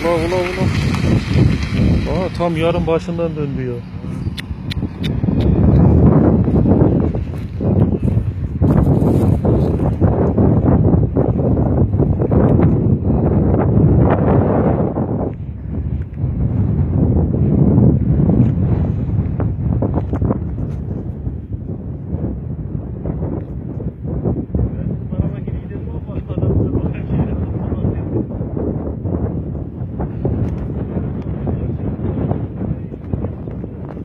Allah Allah Allah. Aa, tam yarın başından döndü ya.